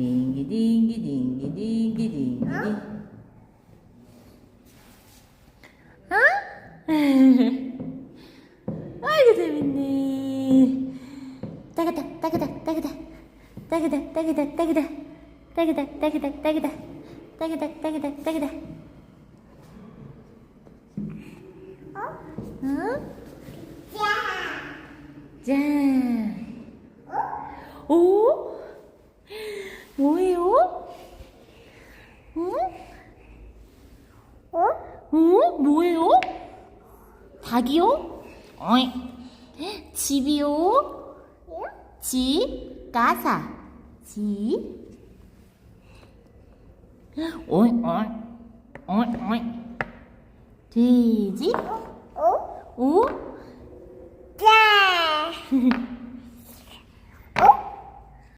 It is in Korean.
딩기 딩기 딩기 딩기 딩기 어? 아이고 재밌네 따그다 따그다 따그다 따그다 따그다 따그다 따그다 따그다 따그다 따그다 따그다 따그다 어? 자. 오? 뭐예요? 응? 어? 어? 뭐예요? 닭이요? 어이. 집이요? 집, 가사. 집. 어이, 어이. 어이, 어이. 돼지? 오? 오? 자.